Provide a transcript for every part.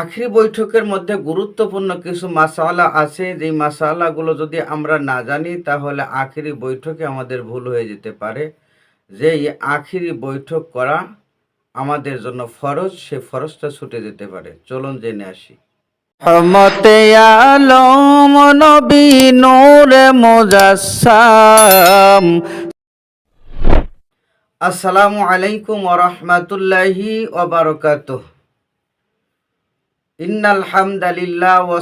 আখরি বৈঠকের মধ্যে গুরুত্বপূর্ণ কিছু মাসালা আছে। যেই মাসালাগুলো যদি আমরা না জানি তাহলে আখরি বৈঠকে আমাদের ভুল হয়ে যেতে পারে। যে এই আখিরি বৈঠক করা আমাদের জন্য ফরজ সে ফরজটা ছুটে যেতে পারে। চলুন জেনে আসি। রহমতে আলম নবী নূরে মুজাসসাম। আসসালামু আলাইকুম ওয়া রাহমাতুল্লাহি ওয়া বারাকাতুহু। ইন্নাল হামদালিল্লাহ ওয়া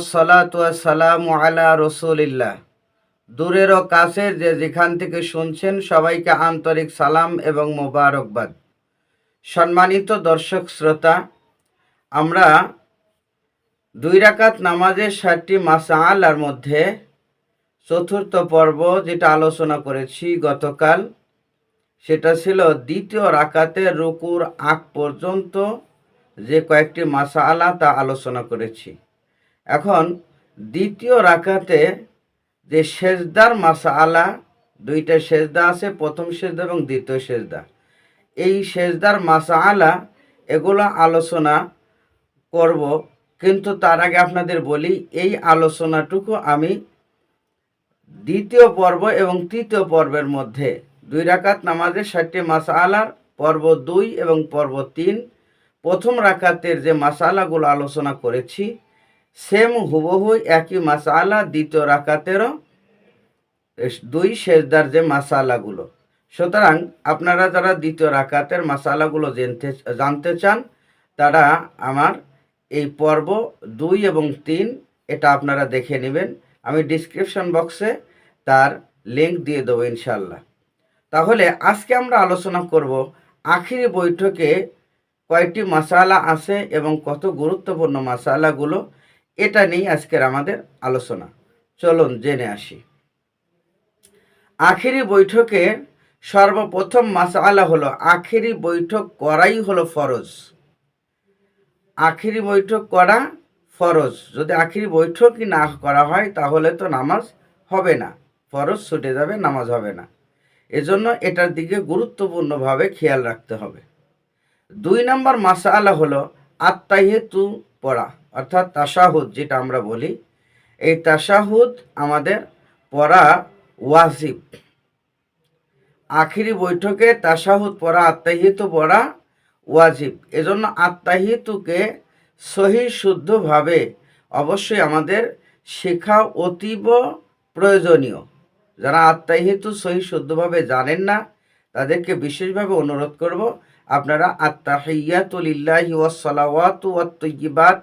সালামু আলা রাসূলিল্লাহ। দূরের ও কাছের যে যেখান থেকে শুনছেন সবাইকে আন্তরিক সালাম এবং মোবারকবাদ। সম্মানিত দর্শক শ্রোতা, আমরা দুই রাকাত নামাজের ষাটটি মাসালার মধ্যে চতুর্থ পর্ব যেটা আলোচনা করেছি গতকাল, সেটা ছিল দ্বিতীয় রাকাতের রুকুর আগ পর্যন্ত যে কয়েকটি মাসা আলা তা আলোচনা করেছি। এখন দ্বিতীয় রাকাতে যে সেজদার মাসালা, দুইটা সেজদা আছে, প্রথম সেজদা এবং দ্বিতীয় সেজদা। এই সেজদার মাসালা, এগুলো আলোচনা করব, কিন্তু তার আগে আপনাদের বলি, এই আলোচনাটুকু আমি দ্বিতীয় পর্ব এবং তৃতীয় পর্বের মধ্যে, দুই রাকাত নামাজের ষাটটি মাসালার পর্ব দুই এবং পর্ব তিন প্রথম রাকাতের যে মাসালাগুলো আলোচনা করেছি, সেম হুবহু একই মাসালা দ্বিতীয় রাকাতেরও দুই সেজদার যে মাসালাগুলো। সুতরাং আপনারা যারা দ্বিতীয় রাকাতের মাসালাগুলো জানতে জানতে চান, তারা আমার এই পর্ব দুই এবং তিন এটা আপনারা দেখে নেবেন। আমি ডিসক্রিপশন বক্সে তার লিঙ্ক দিয়ে দেবো ইনশাল্লাহ তাহলে আজকে আমরা আলোচনা করব আখিরি বৈঠকে কয়টি মশালা আছে এবং কত গুরুত্বপূর্ণ মশালাগুলো, এটা নিয়ে আজকের আমাদের আলোচনা। চলুন জেনে আসি। আখেরি বৈঠকে সর্বপ্রথম মাসালা হলো, আখেরি বৈঠক করাই হলো ফরজ। আখেরি বৈঠক করা ফরজ। যদি আখেরি বৈঠকই না করা হয়, তাহলে তো নামাজ হবে না। ফরজ ছুটে যাবে, নামাজ হবে না। এজন্য এটার দিকে গুরুত্বপূর্ণভাবে খেয়াল রাখতে হবে। দুই নম্বর মাসালা হলো আত্মাহেতু পড়া, অর্থাৎ তাসাহুদ যেটা আমরা বলি। এই তাসাহুদ আমাদের পড়া ওয়াজিব। আখিরি বৈঠকে তাসাহুদ পড়া আত্মাহিত পড়া ওয়াজিব। এজন্য আত্মাহিতুকে সহি শুদ্ধভাবে অবশ্যই আমাদের শেখা অতীব প্রয়োজনীয়। যারা আত্মাহিতু সহি শুদ্ধভাবে জানেন না, তাদেরকে বিশেষভাবে অনুরোধ করব আপনারা আত্মাহিয়াতুলিল্লাহি ওয়াসালাওয়াত ওয়াত্তয়িবাত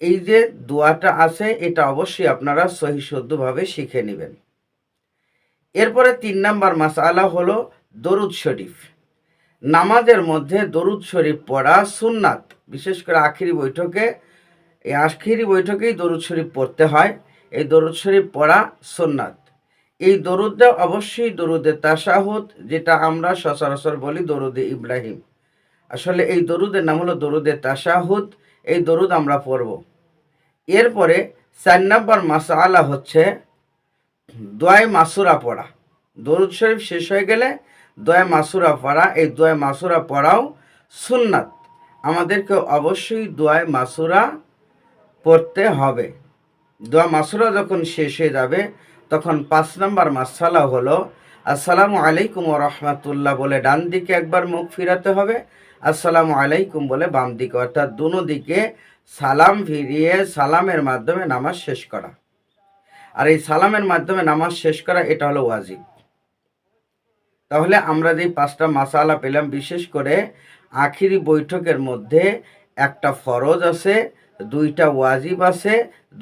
এই যে দোয়াটা আছে, এটা অবশ্যই আপনারা সহি শুদ্ধভাবে শিখে নেবেন। এরপরে তিন নাম্বার মাসালা হলো দরুদ শরীফ। নামাজের মধ্যে দরুদ শরীফ পড়া সুন্নাত, বিশেষ করে আখিরি বৈঠকে, এই আখিরি বৈঠকেই দরুদ শরীফ পড়তে হয়। এই দরুদ শরীফ পড়া সুন্নাত। এই দরুদটা অবশ্যই দরুদে তাসাহুদ যেটা আমরা সচরাচর বলি দরুদে ইব্রাহিম। আসলে এই দরুদের নাম হলো দরুদে তাসাহুদ এই দরুদ আমরা পড়ব। এরপরে চার নম্বর মাসালা হচ্ছে দোয়াই মাসুরা পড়া। দরুদ শরীফ শেষ হয়ে গেলে দোয়া মাসুরা পড়া, এই দোয়া মাসুরা পড়াও সুন্নাত। আমাদেরকে অবশ্যই দোয়ায় মাসুরা পড়তে হবে। দোয়া মাসুরা যখন শেষ হয়ে যাবে তখন পাঁচ নম্বর মাসালা হলো, আসসালামু আলাইকুম ও রহমাতুল্লাহ বলে ডান দিকে একবার মুখ ফিরাতে হবে, আসসালামু আলাইকুম বলে বাম দিকে, অর্থাৎ দুনো দিকে সালাম ফিরিয়ে সালামের মাধ্যমে নামাজ শেষ করা। আর এই সালামের মাধ্যমে নামাজ শেষ করা, এটা হলো ওয়াজিব। তাহলে আমরা যে পাঁচটা মাসালা পেলাম, বিশেষ করে আখিরি বৈঠকের মধ্যে একটা ফরজ আছে, দুইটা ওয়াজিব আছে,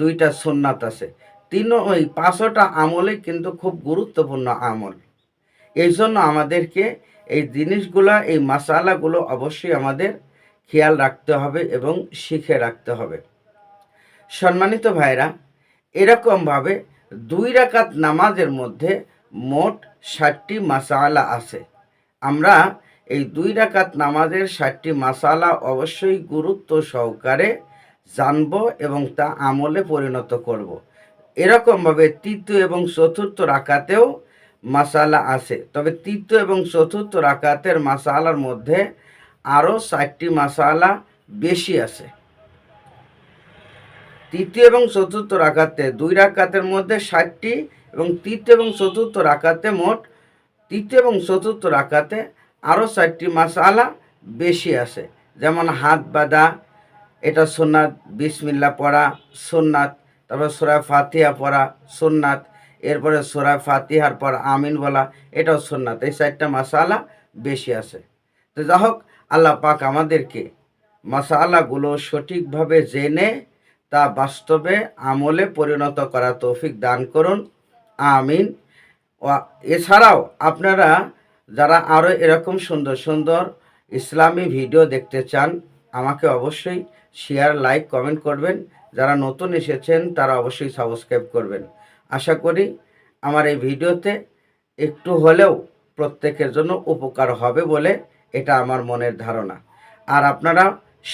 দুইটা সুন্নাত আছে। তিন ওই পাঁচটা আমলে কিন্তু খুব গুরুত্বপূর্ণ আমল। এই জন্য আমাদেরকে এই জিনিসগুলো, এই মাসালাগুলো অবশ্যই আমাদের খেয়াল রাখতে হবে এবং শিখে রাখতে হবে। সম্মানিত ভাইরা, এরকমভাবে দুই রাকাত নামাজের মধ্যে মোট ষাটটি মাসালা আছে। আমরা এই দুই রাকাত নামাজের ষাটটি মাসালা অবশ্যই গুরুত্ব সহকারে জানব এবং তা আমলে পরিণত করব। এরকমভাবে তৃতীয় এবং চতুর্থ রাকাতেও মাসালা আছে। তবে তৃতীয় এবং চতুর্থ রাকাতের মাসালার মধ্যে আরও ষাটটি মাসালা বেশি আছে। তৃতীয় এবং চতুর্থ রাকাতে দুই রাকাতের মধ্যে ষাটটি এবং তৃতীয় এবং চতুর্থ রাকাতে মোট তৃতীয় এবং চতুর্থ রাকাতে আরও চারটি মাসালা বেশি আছে। যেমন হাত বাঁধা, এটা সোননাথ বিসমিল্লা পড়া সোননাথ তারপর সোরা ফাতিহা পড়া সোননাথ এরপরে সোরা ফাতিহার পর আমিন বলা, এটাও সোননাথ এই চারটা মাসালা বেশি আছে। তো যা হোক, আল্লাহ পাক আমাদেরকে মাসালাগুলো সঠিকভাবে জেনে তা বাস্তবে আমলে পরিণত করা তৌফিক দান করুন। আমিন। এছাড়াও আপনারা যারা আরও এরকম সুন্দর সুন্দর ইসলামী ভিডিও দেখতে চান, আমাকে অবশ্যই শেয়ার লাইক কমেন্ট করবেন। যারা নতুন এসেছেন, তারা অবশ্যই সাবস্ক্রাইব করবেন। আশা করি আমার এই ভিডিওতে একটু হলেও প্রত্যেকের জন্য উপকার হবে বলে এটা আমার মনের ধারণা। আর আপনারা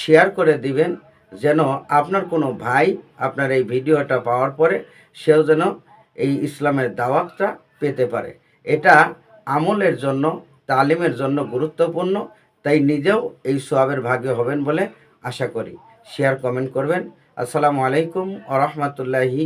শেয়ার করে দিবেন যেন আপনার কোনো ভাই আপনার এই ভিডিওটা পাওয়ার পরে সেও যেন এই ইসলামের দাওয়াতটা পেতে পারে। এটা আমলের জন্য, তালিমের জন্য গুরুত্বপূর্ণ, তাই নিজেও এই সোয়াবের ভাগ্য হবেন বলে আশা করি। শেয়ার কমেন্ট করবেন। আসসালামু আলাইকুম আ রহমতুল্লাহি